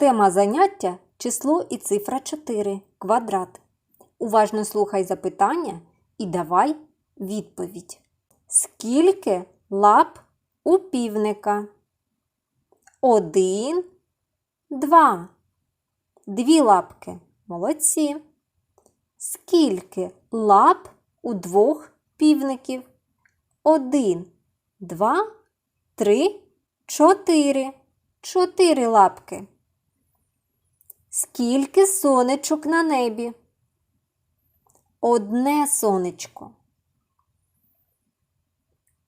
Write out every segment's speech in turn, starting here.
Тема заняття число і цифра 4 квадрат. Уважно слухай запитання і давай відповідь. Скільки лап у півника? Один, два. Дві лапки. Молодці. Скільки лап у двох півників? Один, два, три, чотири. Чотири лапки. Скільки сонечок на небі? Одне сонечко.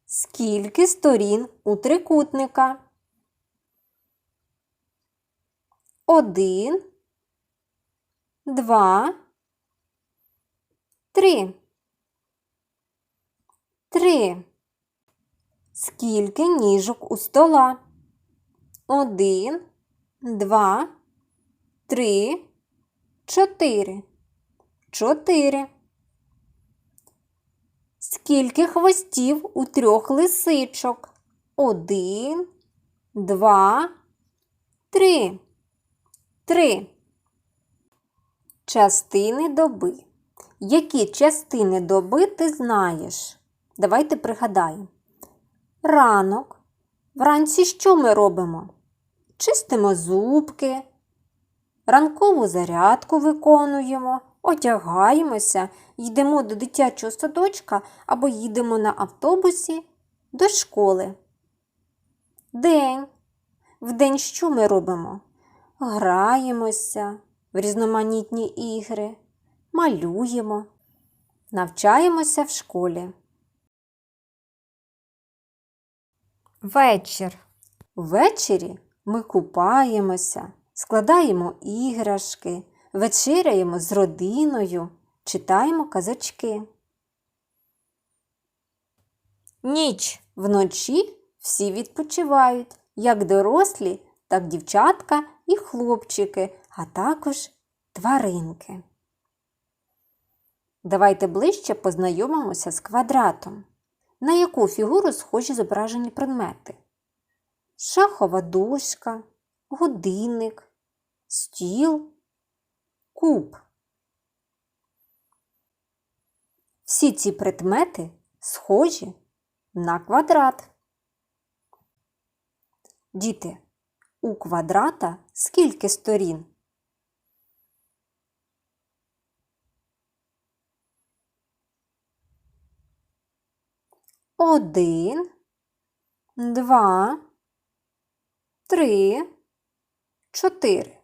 Скільки сторін у трикутника? Один, два, три. Три. Скільки ніжок у стола? Один, два, три, чотири. Чотири. Скільки хвостів у трьох лисичок? Один, два, три. Три. Частини доби. Які частини доби ти знаєш? Давайте пригадаємо. Ранок. Вранці що ми робимо? Чистимо зубки, ранкову зарядку виконуємо, одягаємося, йдемо до дитячого садочка або їдемо на автобусі до школи. День. Вдень що ми робимо? Граємося в різноманітні ігри, малюємо, навчаємося в школі. Вечір. Ввечері ми купаємося, складаємо іграшки, вечеряємо з родиною, читаємо казочки. Ніч вночі всі відпочивають, як дорослі, так дівчатка і хлопчики, а також тваринки. Давайте ближче познайомимося з квадратом. На яку фігуру схожі зображені предмети? Шахова дошка, годинник, стіл, куб. Всі ці предмети схожі на квадрат. Діти, у квадрата скільки сторін? Один, два, три, чотири.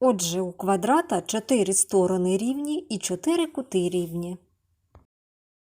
Отже, у квадрата чотири сторони рівні і чотири кути рівні.